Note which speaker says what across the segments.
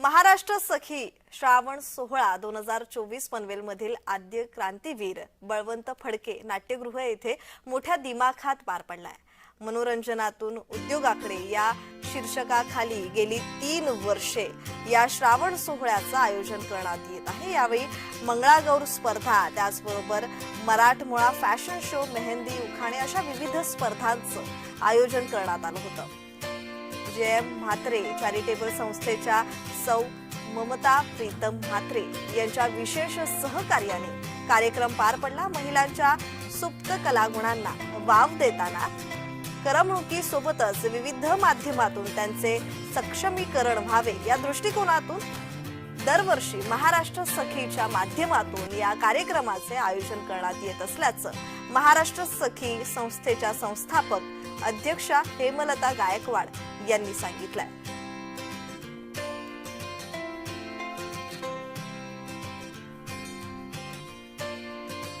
Speaker 1: महाराष्ट्र सखी श्रावण सोहळा दोन हजार चोवीस पनवेलमधील आद्य क्रांतीवीर बळवंत फडके नाट्यगृह येथे मोठ्या दिमाखात पार पडलाय. मनोरंजनातून उद्योगाकडे या शीर्षकाखाली गेली तीन वर्षे या श्रावण सोहळ्याचं आयोजन करण्यात येत आहे. यावेळी मंगळागौर स्पर्धा त्याचबरोबर मराठमोळा फॅशन शो मेहंदी उखाणे अशा विविध स्पर्धांचं आयोजन करण्यात आलं होतं. जे म्हात्रे चॅरिटेबल संस्थेच्या सौ ममता प्रीतम म्हात्रे यांच्या विशेष सहकार्याने कार्यक्रम पार पडला. महिलांच्या सुप्त कलागुणांना वाव देताना करमणुकीसोबतच विविध माध्यमातून त्यांचे सक्षमीकरण व्हावे या दृष्टिकोनातून दरवर्षी महाराष्ट्र सखीच्या माध्यमातून या कार्यक्रमाचे आयोजन करण्यात येत असल्याचं महाराष्ट्र सखी संस्थेच्या संस्थापक अध्यक्षा हेमलता गायकवाड यांनी सांगितलंय.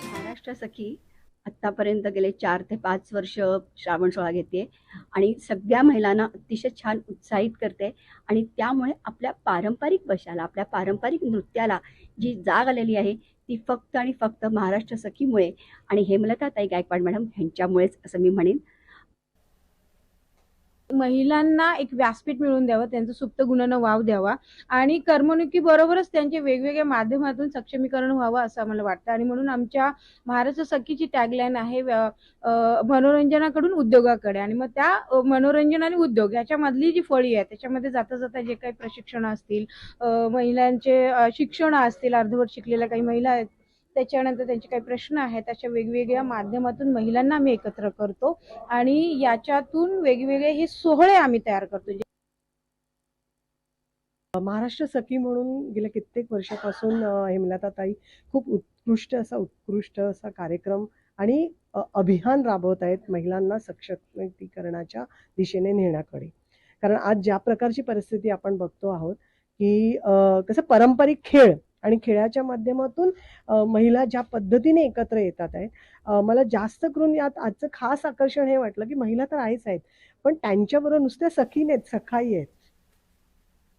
Speaker 2: महाराष्ट्र सखी आत्तापर्यंत गेले चार ते पाच वर्ष श्रावण सोहळा घेते आणि सगळ्या महिलांना अतिशय छान उत्साहित करते आणि त्यामुळे आपल्या पारंपरिक वशाला आपल्या पारंपरिक नृत्याला जी जाग आलेली आहे ती फक्त आणि फक्त महाराष्ट्र सखीमुळे आणि हेमलता ताई गायकवाड मॅडम ह्यांच्यामुळेच असं मी म्हणेन.
Speaker 3: महिलांना एक व्यासपीठ मिळवून द्यावं त्यांचं सुप्त गुणांना वाव द्यावा आणि करमणुकी बरोबरच त्यांचे वेगवेगळ्या माध्यमातून सक्षमीकरण व्हावं असं आम्हाला वाटतं. आणि म्हणून आमच्या महाराष्ट्र सखीची टॅगलाईन आहे मनोरंजनाकडून उद्योगाकडे. आणि मग त्या मनोरंजन आणि उद्योग याच्यामधली जी फळी आहे त्याच्यामध्ये जाता जाता जे काही प्रशिक्षण असतील महिलांचे शिक्षण असतील अर्धवट शिकलेल्या काही महिला आहेत त्याच्यानंतर त्यांचे काही प्रश्न आहेत अशा वेगवेगळ्या माध्यमातून महिलांना आम्ही एकत्र करतो आणि याच्यातून वेगवेगळे हे सोहळे आम्ही तयार करतो.
Speaker 4: महाराष्ट्र सखी म्हणून गेल्या कित्येक वर्षापासून हेमलताताई खूप उत्कृष्ट असा उत्कृष्ट असा कार्यक्रम आणि अभियान राबवत आहेत महिलांना सक्षमीकरणाच्या दिशेने नेण्याकडे. कारण आज ज्या प्रकारची परिस्थिती आपण बघतो आहोत की कसं पारंपरिक खेळ आणि खेळाच्या माध्यमातून महिला ज्या पद्धतीने एकत्र येतात आहेत मला जास्त करून यात आजचं खास आकर्षण हे वाटलं की महिला तर आहेच आहेत पण त्यांच्याबरोबर नुसत्या सखी नाहीत सखाई आहेत.